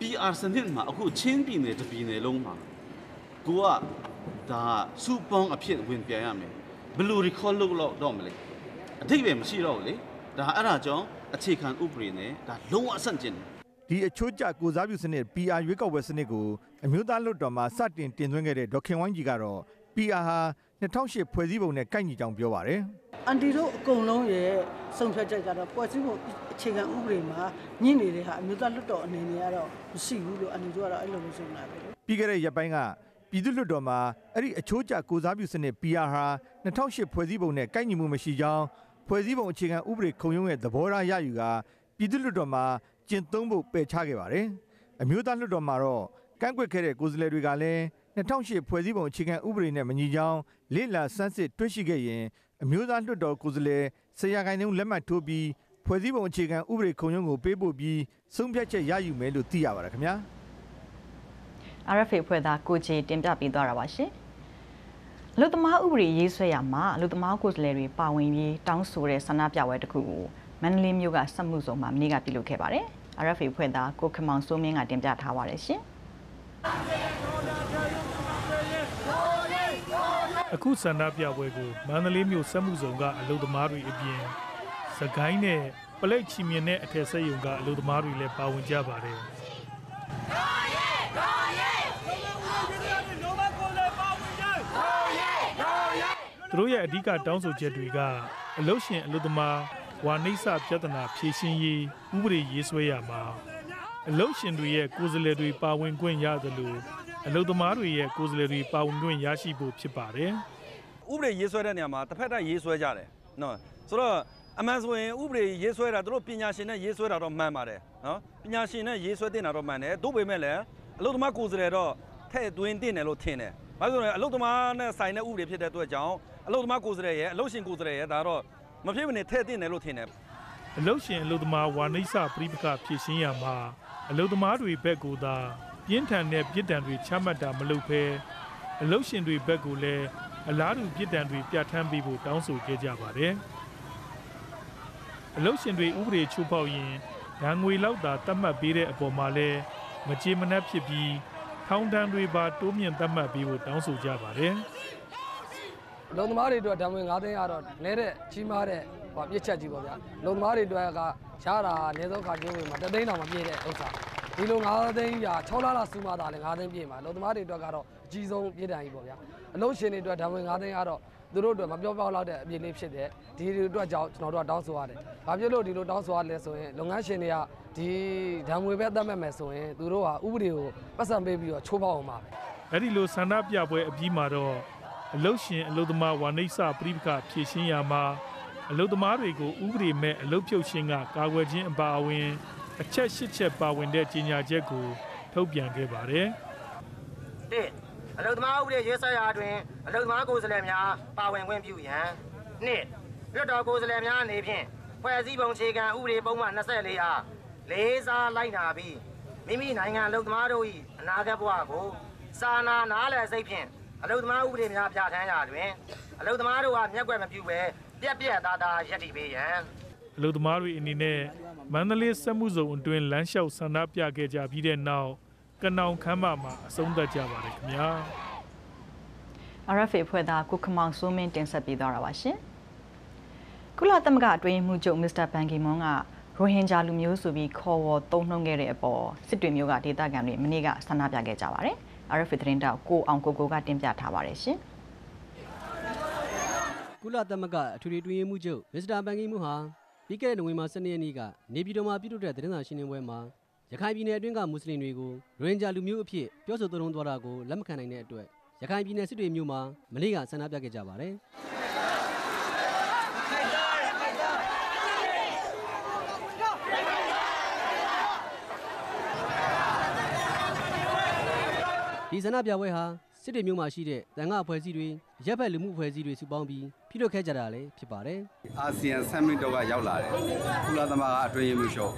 PR စနစ်မှာအခုချင်းပြည်နယ်တပြည်နယ်လုံးမှာကိုက ဒါစူပေါင်းအဖြစ်ဝင်ပြန်ရမယ်ဘယ်လို recall လုပ်တော့မလဲအထိပ္ပယ်မရှိတော့ဘူးလေဒါအဲ့ဒါကြောင့်အခြေခံဥပဒေနဲ့ဒါလုံးဝအဆန့်ကျင်တယ်ဒီအချိုးကျကိုစားပြုစနစ် PR ရွေးကောက်ပွဲစနစ်ကိုအမျိုးသားလွှတ်တော်မှာစတင်တင်သွင်းခဲ့တဲ့ဒေါက်ခင်ဝိုင်းကြီးကတော့ PR ဟာ2008ဖွဲ့စည်းပုံနဲ့ကိုက်ညီကြောင်းပြောပါတယ်အန်တီတို့အကုန်လုံးရဲ့ဆုံးဖြတ်ချက်ကတော့ဖွဲ့စည်းပုံအခြေခံဥပဒေမှာညှိနေတဲ့ဟာအမျိုးသားလွှတ်တော်အနေနဲ့ကတော့မရှိဘူးလို့အန်တီတို့ကတော့အဲ့လိုမျိုးဆုံးတာပဲပြီးခဲ့တဲ့ရက်ပိုင်းက ပြည်သူ့လွှတ်တော်မှာအဲ့ဒီအချိုးကျကိုစားပြုစနစ် PR ဟာ2008ဖွဲ့စည်းပုံနဲ့ကိုက်ညီမှုမရှိကြောင်းဗဖွဲ့စည်းပုံအခြေခံဥပဒေခုံရုံးရဲ့သဘောထားရယူကပြည်သူ့လွှတ်တော်မှာကျင့်သုံးဖို့ပယ်ချခဲ့ပါတယ်။အမျိုးသားလွှတ်တော်မှာတော့ကန့်ကွက်ခဲ့တဲ့ကိုယ်စားလှယ်တွေကလည်း2008ဖွဲ့စည်းပုံအခြေခံဥပဒေနဲ့မညီကြောင်းလေ့လာစမ်းစစ်တွေ့ရှိခဲ့ရင်အမျိုးသားလွှတ်တော်ကိုယ်စားလှယ်ဆရာခိုင်နှုန်းလက်မှတ်ထိုးပြီးဖွဲ့စည်းပုံအခြေခံဥပဒေခုံရုံးကိုပေးပို့ပြီးဆုံးဖြတ်ချက်ရယူမယ်လို့သိရပါတယ်ခင်ဗျာ RFA ဖွဲ့သားကိုချေတင်ပြပေးသွားတာပါရှင်အလုသမားဥပဒေရေးဆွဲရမှာအလုသမားကိုယ်စားလှယ်တွေပါဝင်ပြီးတောင်းဆိုတဲ့ဆန္ဒပြပွဲတစ်ခုကိုမန္တလေးမြို့ကစက်မှုဆောင်မှာမနေ့ကပြုလုပ်ခဲ့ပါတယ် RFA ဖွဲ့သားကိုခမောင်စိုးမင်းကတင်ပြထားပါတယ်ရှင်အခုဆန္ဒပြပွဲကိုမန္တလေးမြို့စက်မှုဆောင်ကအလုပ်သမားတွေအပြင်စကိုင်းနဲ့ပလိတ်ချီမြင်တဲ့အထက်ဆက်ယုံကအလုပ်သမားတွေလည်းပါဝင်ကြပါတယ် သူတို့ရဲ့အဓိကတောင်းဆိုချက်တွေကအလုရှင်အလုသမားဝါနိစ္စပြဿနာဖြေရှင်းရေးဥပဒေရေးဆွဲရမှာအလုရှင်တွေရဲ့ကိုယ်စားလှယ်တွေပါဝင်ခွင့်ရသလိုအလုသမားတွေရဲ့ကိုယ်စားလှယ်တွေပါဝင်ခွင့်ရရှိဖို့ဖြစ်ပါတယ်ဥပဒေရေးဆွဲတဲ့နေရာမှာတစ်ဖက်သက်ရေးဆွဲကြတယ်နော်ဆိုတော့အမှန်ဆိုရင်ဥပဒေရေးဆွဲတာတို့ပညာရှင်နဲ့ရေးဆွဲတာတော့မှန်ပါတယ်နော်ပညာရှင်နဲ့ရေးဆွဲတင်တာတော့မှန်တယ်တို့ပေမဲ့လည်းအလုသမားကိုယ်စားလှယ်တော့ထဲ့သွင်းတင်တယ်လို့ထင်တယ်ဘာလို့လဲအလုသမားနဲ့ဆိုင်တဲ့ဥပဒေဖြစ်တဲ့အတွက်ကြောင့် အလုသမားကိုယ်စားလှယ်ရဲ့အလုရှင်ကိုယ်စားလှယ်ရဲ့ဒါတော့မဖြစ်မနေထဲ့တင်တယ်လို့ထင်တယ်အလုတ်ရှင်အလုတ်သမားဝါနိစ္စပြိပခဖြည့်ရှင်းရမှာအလုတ်သမားတွေဘက်ကိုသာပြင်းထန်တဲ့ပြစ်ဒဏ်တွေချမှတ်တာမလုပ်ဘဲအလုတ်ရှင်တွေဘက်ကိုလည်းအလားတူပြစ်ဒဏ်တွေပြဋ္ဌာန်းပေးဖို့တောင်းဆိုခဲ့ကြပါတယ်အလုတ်ရှင်တွေဥပဒေချိုးဖောက်ရင်ဒဏ်ငွေလောက်သာတတ်မှတ်ပေးတဲ့အပေါ်မှာလည်းမကြေမနက်ဖြစ်ပြီးထောင်ဒဏ်တွေပါတိုးမြင့်တတ်မှတ်ပေးဖို့တောင်းဆိုကြပါတယ် လုံသမားတွေအတွက်ဓာတ်ဝင်9သိန်းကတော့လဲတဲ့ကြီးမားတဲ့ဟောပြစ်ချက်ကြီးပေါ့ဗျာလုံသမားတွေအတွက်ကရှားတာအနည်းဆုံးခါကျင်းဝင်မှာတသိန်းတောင်မပြည့်တဲ့ဥစ္စာဒီလို9သိန်းရာ6လလာစူးမှသာလဲ9သိန်းပြည့်မှာလုံသမားတွေအတွက်ကတော့အကြီးဆုံးပြည့်တန်ကြီးပေါ့ဗျာအလုံးရှင်တွေအတွက်ဓာတ်ဝင်9သိန်းကတော့သူတို့အတွက်မပြောပြောက်လောက်တဲ့အပြည့်လေးဖြစ်တယ်ဒီတွေအတွက်ကြောင့်ကျွန်တော်တို့ကတောင်းဆိုရတယ်ဘာဖြစ်လို့ဒီလိုတောင်းဆိုရလဲဆိုရင်လုပ်ငန်းရှင်တွေကဒီဓာတ်ငွေပဲသတ်မှတ်မယ်ဆိုရင်သူတို့ကဥပဒေကိုပတ်စံပေးပြီးတော့ချိုးဖောက်အောင်ပါပဲအဲ့ဒီလိုဆန္ဒပြပွဲအပြီးမှာတော့ အလုတ်ရှင်အလုတ်သမားဝါနိစ္စပြိပခဖြည့်ရှင်းရမှာအလုတ်သမားတွေကိုဥပဒေမဲ့အလုတ်ဖြုတ်ရှင်းကကာကွယ်ခြင်းအပါအဝင် အချက်ရှစ်ချက်ပါဝင်တဲ့ကြေညာချက်ကို ထုတ်ပြန်ခဲ့ပါတယ်တစ်အလုသမားဥပဒေရေးဆွဲရာတွင်အလုသမားကိုယ်စားလှယ်များပါဝင်ခွင့်ပြုရန်နှစ်လွှတ်တော်ကိုယ်စားလှယ်များအနေဖြင့်ဖွဲ့စည်းပုံခြေခံဥပဒေပုံမှန်24အားလေးစားလိုက်နာပြီးမိမိနိုင်ငံအလုသမားတို့၏အနာဂတ်ဘဝကိုစာနာနားလည်စိတ်ဖြင့် အလုသမားဥပဒေများပြဋ္ဌာန်းရာတွင်အလုသမားတို့ကမျက်ကွယ်မပြုဘဲပြက်ပြက်သားသားရပ်တည်ပေးရန်အလုသမားတွေအနေနဲ့မန္တလေးစက်မှုဇုံအတွင်းလမ်းလျှောက်ဆန္ဒပြခဲ့ကြပြီးတဲ့နောက်ကနောင်ခမ်းမမှာအဆုံးသတ်ကြပါတယ်ခင်ဗျာ RFA ဖွဲ့သားကိုခမောင်စိုးမင်းတင်ဆက်ပေးသွားတာပါရှင်ကုလသမဂ္ဂအတွင်းရေးမှူးချုပ်မစ္စတာဘန်ကီမွန်ကရိုဟင်ဂျာလူမျိုးဆိုပြီးခေါ်ဝေါ်သုံးနှုံခဲ့တဲ့အပေါ်စစ်တွေမျိုးကဒေသခံတွေမနေ့ကဆန္ဒပြခဲ့ကြပါတယ် RFA သတင်းတောက်ကိုအောင်ကိုကိုကတင်ပြထားပါတယ်ရှင်ကုလသမဂ္ဂအထွေထွေတွင်းရေးမှူးချုပ်မစ္စတာဘန်ကီမူဟာပြီးခဲ့တဲ့နိုဝင်ဘာ12ရက်နေ့ကနေပြည်တော်မှာပြုလုပ်တဲ့သတင်းစာရှင်းလင်းပွဲမှာရခိုင်ပြည်နယ်အတွင်းကမွတ်စလင်တွေကိုရိုဟင်ဂျာလူမျိုးအဖြစ်ပြောဆိုသုံးနှုံသွားတာကိုလက်မခံနိုင်တဲ့အတွက်ရခိုင်ပြည်နယ်စစ်တွေမြို့မှာမနေ့ကဆန္ဒပြခဲ့ကြပါတယ် ဒီဆန္ဒပြပွဲဟာစစ်တွေမြို့မှာရှိတဲ့တန်ခါအဖွဲ့အစည်းတွေရပ်ဖက်လူမှုအဖွဲ့အစည်းတွေစုပေါင်းပြီးပြုလုပ်ခဲ့ကြတာလည်းဖြစ်ပါတယ်အာဆီယံဆမ်မစ်တော့ကရောက်လာတယ်ကုလသမဂ္ဂအတွင်းရေးမှူးချုပ်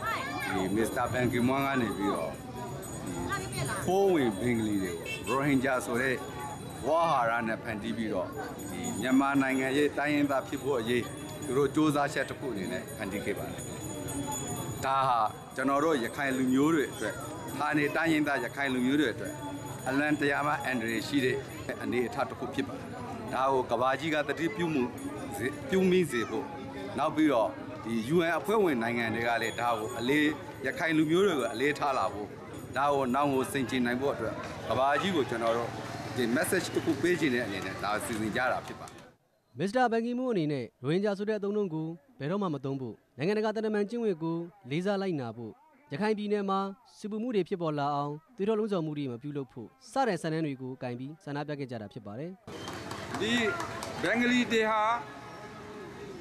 ဒီမစ္စတာဘန်ကီမွန်ကနေပြီးတော့ဒီဖိုးဝင်ဘင်္ဂလီတွေကိုရိုဟင်ဂျာဆိုတဲ့ဝါဟာရနဲ့ဖန်တီးပြီးတော့ဒီမြန်မာနိုင်ငံရဲ့တိုင်းရင်းသားဖြစ်ဖို့အရေးသူတို့စ조사ချက်တစ်ခုအနေနဲ့ဖန်တီးခဲ့ပါတယ်ဒါဟာကျွန်တော်တို့ရခိုင်လူမျိုးတွေအတွက်ဌာနေတိုင်းရင်းသားရခိုင်လူမျိုးတွေအတွက် အလန်တရားမှအန်ဒရီရှိတဲ့အနေအထားတစ်ခုဖြစ်ပါတယ်ဒါကိုကဘာကြီးကတတိပြုမှုပြုမိစေဖို့နောက်ပြီးတော့ဒီ UN အဖွဲ့ဝင်နိုင်ငံတွေကလည်းဒါကိုအလေးရခိုင်လူမျိုးတွေကိုအလေးထားလာဖို့ဒါကိုနောက်ကိုစိန်ချနိုင်ဖို့အတွက်ကဘာကြီးကိုကျွန်တော်တို့ဒီ message တစ်ခုပေးခြင်းတဲ့အနေနဲ့ဒါစီစဉ်ကြတာဖြစ်ပါတယ်မစ္စတာဘန်ကီမူအနေနဲ့ရိုဟင်ဂျာဆိုတဲ့အသုံးအနှုန်းကိုဘယ်တော့မှမသုံးဖို့နိုင်ငံတကာတန်တမန်ကျင့်ဝတ်ကိုလေးစားလိုက်နာဖို့ ရခိုင်ပြည်နယ်မှာစပူမှုတွေဖြစ်ပေါ်လာအောင်သွေးတော်လုံးစော်မှုတွေမပြုလုပ်ဖို့စတဲ့ဆန္ဒတွေကိုကင်ပြီးဆန္ဒပြခဲ့ကြတာဖြစ်ပါတယ်ဒီဘင်္ဂလီတွေဟာ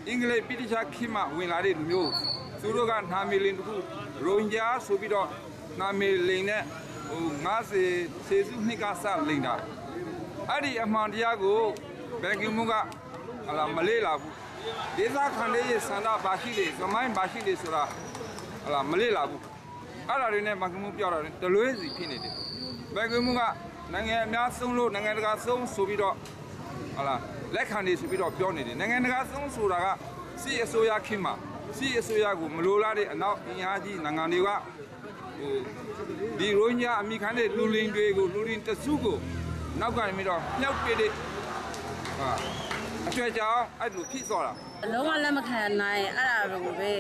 အင်္ဂလိပ်ပိဋကခေတ်မှဝင်လာတဲ့လူမျိုးသူတို့ကနာမည်လင်တစ်ခုရိုဟင်ဂျာဆိုပြီးတော့နာမည်လင်နဲ့ဟို90ဆေစုနှစ်ကစလိန်တာအဲ့ဒီအမှန်တရားကိုဘယ်ကမှုကဟလာမလေးလာဘူးဒေသခံတွေရဲ့စန္ဒဘာရှိတယ်သမိုင်းဘာရှိတယ်ဆိုတာဟလာမလေးလာဘူး အဲ့ဒါတွေနဲ့ဘယ်ကမှုပြောတာတလွဲစီဖြစ်နေတယ်ဘယ်ကမှုကနိုင်ငံအများဆုံးလို့နိုင်ငံတကာဆုံးဆိုပြီးတော့ဟလာလက်ခံနေဆိုပြီးတော့ပြောနေတယ်နိုင်ငံတကာဆုံးဆိုတာကစီအစိုးရခင်မှာစီအစိုးရကိုမလိုလားတဲ့အနောက်အင်အားကြီးနိုင်ငံတွေကဟိုဒီရိုညာအမိခံတဲ့လူလင်တွေကိုလူလင်တစုကိုနောက်ကနေပြီးတော့မြောက်ပြတဲ့ဟာအကျွဲကြောင်အဲ့လိုဖြစ်သွားတာလုံးဝလက်မခံနိုင်အဲ့ဒါကိုပဲ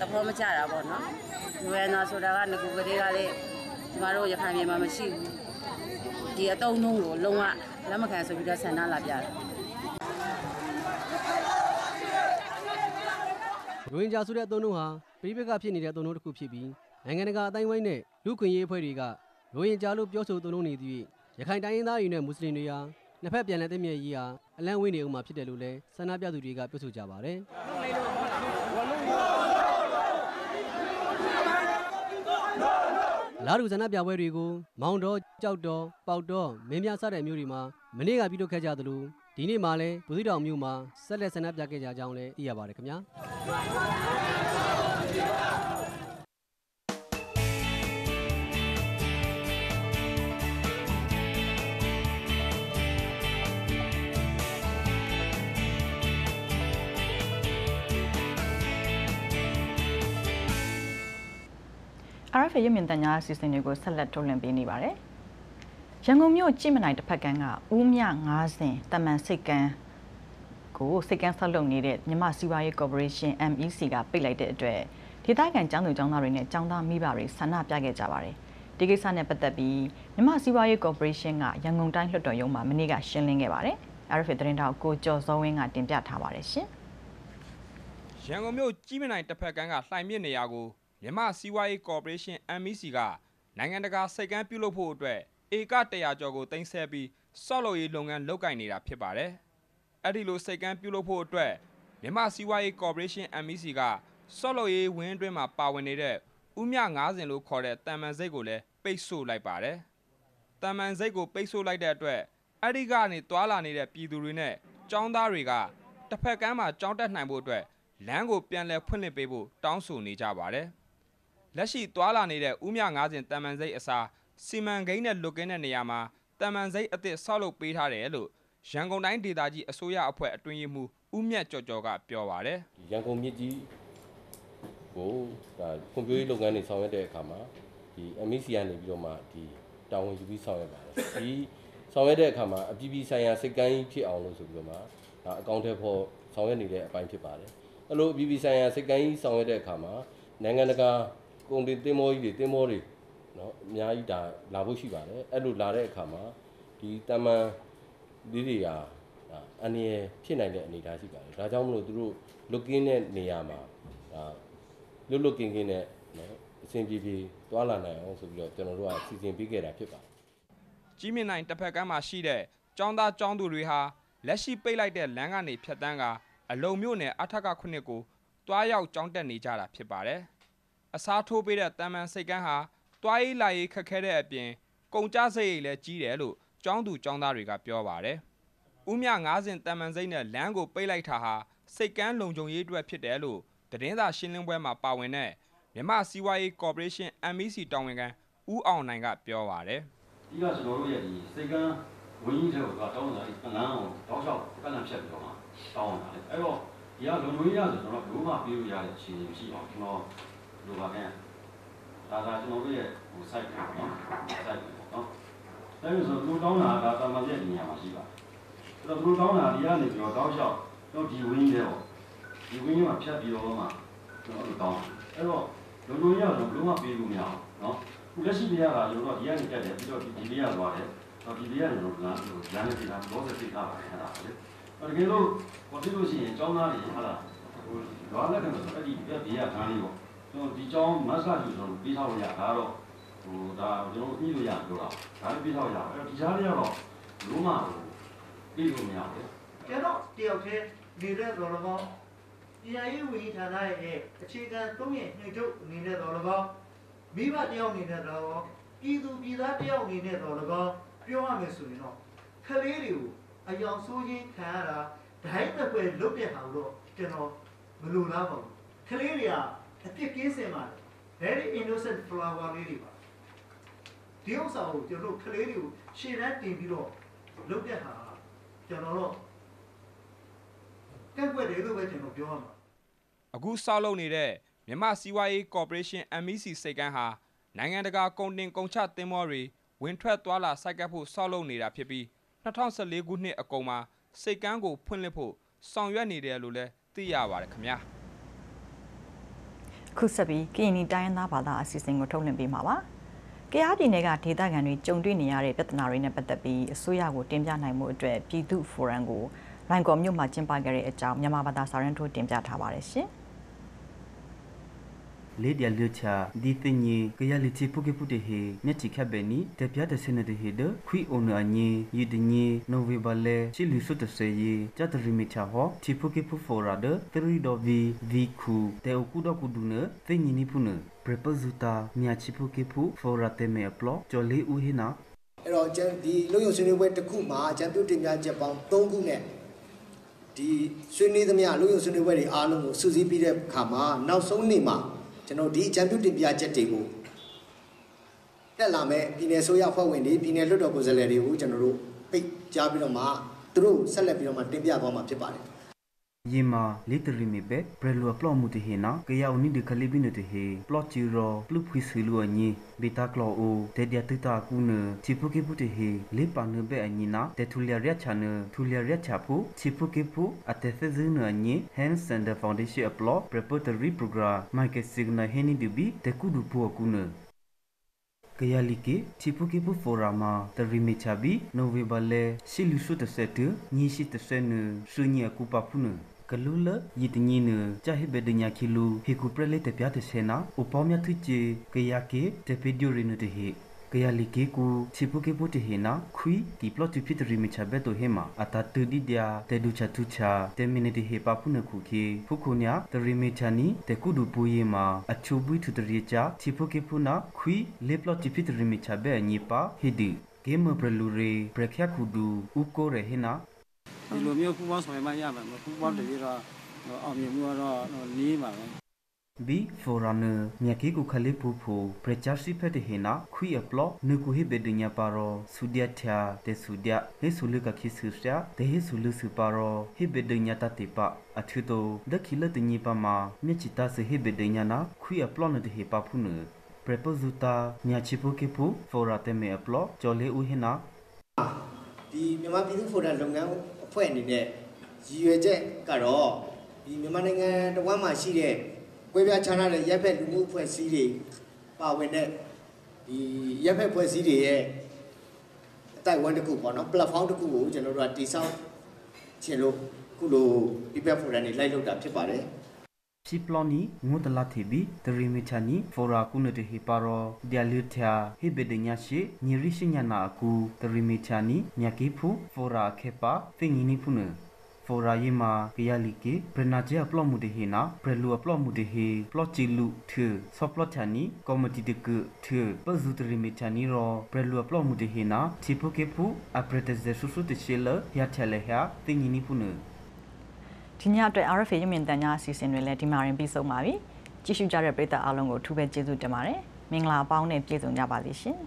သဘောမကျတာပေါ့နော်ယူရနာဆိုတာကငကူကလေးကလေကျမတို့ရခိုင်ပြည်မှာမရှိဘူးဒီအတုံးလုံးကိုလုံးဝလက်မခံဆိုပြီးတော့ဆန္ဒလာပြတယ်ရိုဟင်ဂျာဆိုတဲ့အသုံးနှုန်းဟာပြည်ပကဖြစ်နေတဲ့အသုံးနှုန်းတစ်ခုဖြစ်ပြီးနိုင်ငံတကာအတိုင်းဝိုင်းနဲ့လူခွင့်ရေးအဖွဲ့တွေကရိုဟင်ဂျာလို့ပြောဆိုသုံးနှုန်းနေသည့်ရခိုင်တိုင်းရင်းသားတွေနဲ့မွတ်စလင်တွေဟာနှစ်ဖက်ပြန်လည်သိမြဲရေးဟာအလန့်ဝေးနေအောင်မှာဖြစ်တယ်လို့လည်းဆန္ဒပြသူတွေကပြောဆိုကြပါတယ် လာရူဆန္ဒပြပွဲတွေကိုမောင်တော်ကြောက်တော်ပေါက်တော်မင်းများစတဲ့မြို့တွေမှာမနေ့ကပြုလုပ်ခဲ့ကြသလိုဒီနေ့မှလည်းဘူးသီးတောင်မြို့မှာဆက်လက်ဆန္ဒပြခဲ့ကြကြောင်းလည်းသိရပါတယ်ခင်ဗျာ RFA ရမြင့်တန်ညာအစီအစဉ်တွေကိုဆက်လက်ထုတ်လွှင့်ပေးနေပါတယ်။ရန်ကုန်မြို့ကြည်မနိုင်တစ်ဖက်ကန်းကဦးမြ90တမန်စိတ်ကန်းကိုစိတ်ကန်းဆောက်လုပ်နေတဲ့မြမစီးပွားရေးကော်ပိုရေးရှင်း MEC ကပိတ်လိုက်တဲ့အတွက်ဒေသခံကျောင်းသူကျောင်းသားတွေနဲ့ကျောင်းသားမိဘတွေဆန္ဒပြခဲ့ကြပါတယ်။ဒီကိစ္စနဲ့ပတ်သက်ပြီးမြမစီးပွားရေးကော်ပိုရေးရှင်းကရန်ကုန်တိုင်းလွှတ်တော်ရုံးမှာမနေ့ကရှင်းလင်းခဲ့ပါတယ်။ RFA သတင်းတောက်ကိုကျော်စောဝင်းကတင်ပြထားပါတယ်ရှင်။ရန်ကုန်မြို့ကြီးမနိုင်တစ်ဖက်ကန်းကလှိုင်မြစ်နေရာကို မြန်မာစီးပွားရေးကော်ပိုရေးရှင်း MEC ကနိုင်ငံတကာစိတ်ကမ်းပြုလုပ်ဖို့အတွက်ဧက100ကျော်ကိုတင်ဆက်ပြီးဆော့လို့ရေးလုပ်ငန်းလုပ်ကိုင်နေတာဖြစ်ပါတယ်။အဲ့ဒီလိုစိတ်ကမ်းပြုလုပ်ဖို့အတွက်မြန်မာစီးပွားရေးကော်ပိုရေးရှင်း MEC ကဆော့လို့ရေးဝင်းအတွင်းမှာပါဝင်နေတဲ့ဥမြ90လို့ခေါ်တဲ့တန်မန်စိတ်ကိုလည်းပိတ်ဆို့လိုက်ပါတယ်။တန်မန်စိတ်ကိုပိတ်ဆို့လိုက်တဲ့အတွက်အဲ့ဒီကနေတွာလာနေတဲ့ပြည်သူတွေနဲ့ចောင်းသားတွေကတစ်ဖက်ကမ်းမှာကြောင်းတက်နိုင်ဖို့အတွက်လမ်းကိုပြန်လည်ဖွင့်လှစ်ပေးဖို့တောင်းဆိုနေကြပါတယ်။ လက်ရှိသွာလာနေတဲ့ဥမြ90တန်မန်စိတ်အစားစီမံကိန်းနဲ့လွတ်ကင်းတဲ့နေရာမှာတန်မန်စိတ်အသစ်ဆောက်လုပ်ပေးထားတယ်လို့ရန်ကုန်တိုင်းဒေသကြီးအစိုးရအဖွဲ့အတွင်းရေးမှူးဦးမြတ်ကျော်ကျော်ကပြောပါတယ်ရန်ကုန်မြစ်ကြီးကိုဒါဖွံ့ဖြိုးရေးလုပ်ငန်းတွေဆောင်ရွက်တဲ့အခါမှာဒီ MEC ကနေပြီးတော့မှဒီတာဝန်ယူပြီးဆောင်ရွက်ပါတယ်ဒီဆောင်ရွက်တဲ့အခါမှာအပြည်ပြည်ဆိုင်ရာစိတ်ကမ်းကြီးဖြစ်အောင်လို့ဆိုပြီးတော့မှဒါအကောင့်ထဲပေါ်ဆောင်ရွက်နေတဲ့အပိုင်းဖြစ်ပါတယ်အဲ့လိုအပြည်ပြည်ဆိုင်ရာစိတ်ကမ်းကြီးဆောင်ရွက်တဲ့အခါမှာနိုင်ငံတကာ ကုန်တင်သင်္ဘောကြီးတွေသင်္ဘောတွေเนาะအများကြီးဒါလာဖို့ရှိပါတယ်အဲ့လိုလာတဲ့အခါမှာဒီတမန်လေးတွေဟာဒါအန္တရာယ်ဖြစ်နိုင်တဲ့အနေအထားရှိပါတယ်ဒါကြောင့်မလို့သူတို့လွတ်ကင်းတဲ့နေရာမှာဒါလွတ်လွတ်ကင်းကင်းနဲ့နော်အဆင်ပြေပြေသွားလာနိုင်အောင်ဆိုပြီးတော့ကျွန်တော်တို့ကစီစဉ်ပေးခဲ့တာဖြစ်ပါတယ် ။ကြီးမြင့်နိုင်တစ်ဖက်ကမ်းမှာရှိတဲ့ចောင်းသားចောင်းသူတွေဟာလက်ရှိပိတ်လိုက်တဲ့လမ်းကနေဖြတ်တန်းကအလုံမြို့နယ်အထက်ကခုနှစ်ကိုတွားရောက်ចောင်းတက်နေကြတာဖြစ်ပါတယ်။ အစားထိုးပေးတဲ့တန်မန်စိတ်ကန်းဟာတွားရေးလာရေးခက်ခဲတဲ့အပြင်ကုန်ကြစိတ်ရိတ်လည်းကြီးတယ်လို့ចောင်းသူចောင်းသားတွေကပြောပါတယ်။ဦးမြ90တန်မန်စိတ်နဲ့လမ်းကိုပိတ်လိုက်တာဟာစိတ်ကန်းလုံခြုံရေးအတွက်ဖြစ်တယ်လို့သတင်းစာရှင်းလင်းပွဲမှာပါဝင်တဲ့မြန်မာစီးပွားရေးကော်ပိုရေးရှင်း MEC တာဝန်ခံဦးအောင်နိုင်ကပြောပါတယ်ဒီကကျွန်တော်တို့ရဲ့ဒီစိတ်ကန်းဝင်းကြီးတဲ့ကတောင်းတာဒီအလန်းကိုတောက်လျှောက်ကန့်လန့်ဖြတ်ပြီးတော့မှတောင်းတာလေအဲ့တော့ဒီကလုံလုံရဆိုကျွန်တော်ဘယ်မှပြေးလို့ရတဲ့အခြေအနေမရှိပါဘူးကျွန်တော် လိုပါခင်ဒါကကျွန်တော်တို့ရဲ့ဟို site ပေါ့နော် site ပေါ့နော်အဲ့လိုဆိုသူတောင်းတာကတာမန်ရဲ့နေရာမှာရှိပါတယ်အဲ့တော့သူတောင်းတာဒီကနေပြီးတော့တောက်လျှောက်တော့ဒီဝင်းကြီးတဲ့ပေါ့ဒီဝင်းကြီးမှာဖြတ်ပြီးတော့မှကျွန်တော်တို့တောင်းအဲ့တော့လုံလုံရဆိုဘယ်မှပြေးလို့မရအောင်နော်ခုလက်ရှိတရားကကျွန်တော်ဒီကနေတက်တယ်ပြီးတော့ဒီလေးရသွားတယ်တော့ဒီလေးရတယ်လို့ကလမ်းလမ်းနဲ့ပြည်တာဘောဆက်သိတာပါခဏပါလေတကယ်လို့ဘာဖြစ်လို့ရှိရင်ကျောင်းသားတွေဟာလားဟိုရွာလက်ကတော့အဲ့ဒီပြပြရခန်းလေးပေါ့ ကျွန်တော်ဒီကျောင်းမတ်ဆာယူဆိုပြီးထားလို့ရဒါတော့ဟိုဒါကျွန်တော်ပြီးလို့ရပြောတာဒါလည်းပြီးထားရအဲ့ဒီကြားလေးကတော့လုံးမဟိုပြီးလို့မရဘူးကျွန်တော်တယောက်တည်းနေတဲ့တော်၎င်းပညာရေးဝန်ကြီးဌာနရဲ့အခြေခံသုံးရညှိထုတ်အနေနဲ့တော်၎င်းမိဘတယောက်အနေနဲ့တော်၎င်းပြည်သူပြည်သားတယောက်အနေနဲ့တော်၎င်းပြောရမယ်ဆိုရင်တော့ကလေးတွေကိုအယောင်ဆိုးခြင်းခံရတာဒိုင်းတစ်ပွဲလုတ်တဲ့ဟာတော့ကျွန်တော်မလိုလားပါဘူးကလေးတွေက အပြစ်ကင်းစင်ပါတယ် very innocent flower လေးတွေပါဒီဥစ္စာကိုကျွန်တော်ကလေးတွေကိုရှေ့တန်းတင်ပြီးတော့လုတ်တဲ့ဟာကျွန်တော်တော့ကန့်ကွက်တယ်လို့ပဲကျွန်တော်ပြောရမှာအခုဆောက်လုပ်နေတဲ့မြန်မာစီးပွားရေးကော်ပိုရေးရှင်း MEC စိတ်ကမ်းဟာနိုင်ငံတကာကုန်တင်ကုန်ချသင်္ဘောတွေဝင်ထွက်သွားလာစိုက်ကပ်ဖို့ဆောက်လုပ်နေတာဖြစ်ပြီး2014ခုနှစ်အကုန်မှာစိတ်ကမ်းကိုဖွင့်လှစ်ဖို့ဆောင်ရွက်နေတယ်လို့လည်းသိရပါတယ်ခင်ဗျာ ခုဆက်ပြီးကရင်နီတိုင်းရင်းသားဘာသာအစီအစဉ်ကိုထုတ်လွှင့်ပေးမှာပါ။ကြားပြည်နယ်ကဒေသခံတွေကြုံတွေ့နေရတဲ့ပြဿနာတွေနဲ့ပတ်သက်ပြီးအစိုးရကိုတင်ပြနိုင်မှုအတွက်ပြည်သူ့ဖိုရမ်ကိုလိုင်ကော်မြို့မှာကျင်းပခဲ့တဲ့အကြောင်းမြန်မာဘာသာစာရန်ထိုးတင်ပြထားပါတယ်ရှင်။ လေဒီယလူချာဒီတင်ညေကရလီချီပုကေပုတေဟေမြက်ချီခက်ပဲနီတပြတ်တစနေတေဟေဒခွီအိုနာညေယီဒညေနိုဝေဘလေချီလူဆုတဆေယီဂျတ်ရီမီချာဟောချီပုကေပုဖိုရာဒသရီဒိုဗီဗီခုတေအကူဒကူဒုနသိညီနီဖုနပရပဇူတာမြာချီပုကေပုဖိုရာတေမေပလောကျော်လေးဦးဟိနာအဲ့တော့ကျန်ဒီလုံယုံဆွေးနွေးပွဲတစ်ခုမှာကျန်ပြုတ်တင်ပြချက်ပေါင်း3ခုနဲ့ဒီဆွေးနွေးသမျှလုံယုံဆွေးနွေးပွဲတွေအားလုံးကိုစုစည်းပြီးတဲ့အခါမှာနောက်ဆုံးနေ့မှာ ကျွန်တော်ဒီအကြံပြုတင်ပြချက်တွေကိုတက်လာမဲ့ပြည်နယ်ဆိုရဖွဲ့ဝင်တွေပြည်နယ်လွှတ်တော်ကိုယ်စားလှယ်တွေကိုကျွန်တော်တို့ပိတ်ကြားပြီးတော့မှသူတို့ဆက်လက်ပြီးတော့မှတင်ပြသွားမှာဖြစ်ပါတယ် ယင်မာလီတရီမီပဲဘရလူပလော့မှုတဟေနာကယောနိဒီခလီဘိနတဟေပလော့ချီရောပလူဖွီစီလူအညီဘီတာကလောအိုတေဒီယတတာကူနချီပုကေပုတဟေလေပါနဘဲအညီနာတေထူလျရက်ချာနထူလျရက်ချာဖူချီပုကေပုအတေသဇင်းအညီဟန်စန်ဒါဖောင်ဒေးရှင်းအပလော့ပရပတရီပရိုဂရာမိုက်ကစီဂနာဟေနီဒီဘီတေကူဒူပူအကူနကရလီကေချီပုကေပုဖိုရာမာတရီမီချာဘီနိုဝေဘလေရှီလူဆုတဆက်တညီရှိတဆက်နဆူညီအကူပါဖုန ကလူလယီတညင်းနချဟိဘေဒညာခီလူဟေကူပရလေတပြတဲ့ဆေနာဥပောမြတ်သူချေကရကေတပီဒိုရင်းတဟေကရလီကေကူချီပုကေပုတဟေနာခွီဒီပလော့တီဖြစ်ရီမီချဘဲတိုဟေမာအတာတူဒီဒယာတေဒူချတူချာတေမီနီတီဟေပါဖုနခုခေဖုခုညာတရီမီချာနီတေကုဒူပူယေမာအချိုဘွီထူတရီချာချီပုကေပုနာခွီလေပလော့တီဖြစ်ရီမီချဘဲအညီပါဟီဒီဂေမဘရလူရေဘရခရခုဒူဥကိုရဟေနာ ဒီလိုမျိုးပူပေါင်းဆောင်ရွက်မှရမှာမပူပေါင်းတည်းတော့အောင်မြင်မှုကတော့နီးပါပဲ B foreigner မြက်ကီကိုခလေးပူဖူပရချာစီဖက်တဟေနာခွီအပလော့နုကိုဟိဘေဒညာပါရောဆူဒီယာချာတေဆူဒီယာဟေဆူလူကခိဆူရှာတေဟေဆူလူဆူပါရောဟိဘေဒညာတတေပအထူတိုဒခိလတညိပမာမြချီတာစဟိဘေဒညာနာခွီအပလော့နတေဟေပါဖုနပရပဇူတာညာချီပုကေပူဖောရာတေမေအပလော့ကျော်လေးဦးဟိနာဒီမြန်မာပြည်သူ့ဖိုရမ်လုပ်ငန်း အဖွဲ့အနေနဲ့ရည်ရွယ်ချက်ကတော့ဒီမြန်မာနိုင်ငံတဝမ်းမှာရှိတဲ့ကွဲပြားခြားနားတဲ့ရပ်ဖက်လူမှုအဖွဲ့အစည်းတွေပါဝင်တဲ့ဒီရပ်ဖက်အဖွဲ့အစည်းတွေရဲ့အတိုက်အဝန်းတစ်ခုပေါ့နော် platform တစ်ခုကိုကျွန်တော်တို့ကတည်ဆောက်ခြင်းလို့ခုလို people forum တွေလိုက်လုပ်တာဖြစ်ပါတယ် ရှိပလောနီငုတလာထေဘီတရီမီချာနီဖိုရာကုနတေဟီပါရောဒီယလူထယာဟိဘေဒညာရှိညရီရှိညာနာကူတရီမီချာနီညကီဖူဖိုရာခေပါသိငီနီဖုနဖိုရာယီမာကရလီကေဘရနာဂျေအပလော့မှုတေဟီနာဘရလူအပလော့မှုတေဟီပလော့ချီလူထေဆော့ပလော့ချာနီကောမတီတကထေပဇူတရီမီချာနီရောဘရလူအပလော့မှုတေဟီနာချီပိုကေဖူအပရတဇေဆူဆူတရှေလရထလေဟာသိငီနီဖုန ဒီညအတွက် RFA ရုံမြင့်တန်ကြားအစီအစဉ်တွေလည်းဒီမှာရင်ပြီးဆုံးပါပြီကြည့်ရှုကြတဲ့ပရိသတ်အားလုံးကိုထူးပဲကျေးဇူးတင်ပါတယ်မင်္ဂလာပေါင်းနဲ့ပြည့်စုံကြပါစေရှင်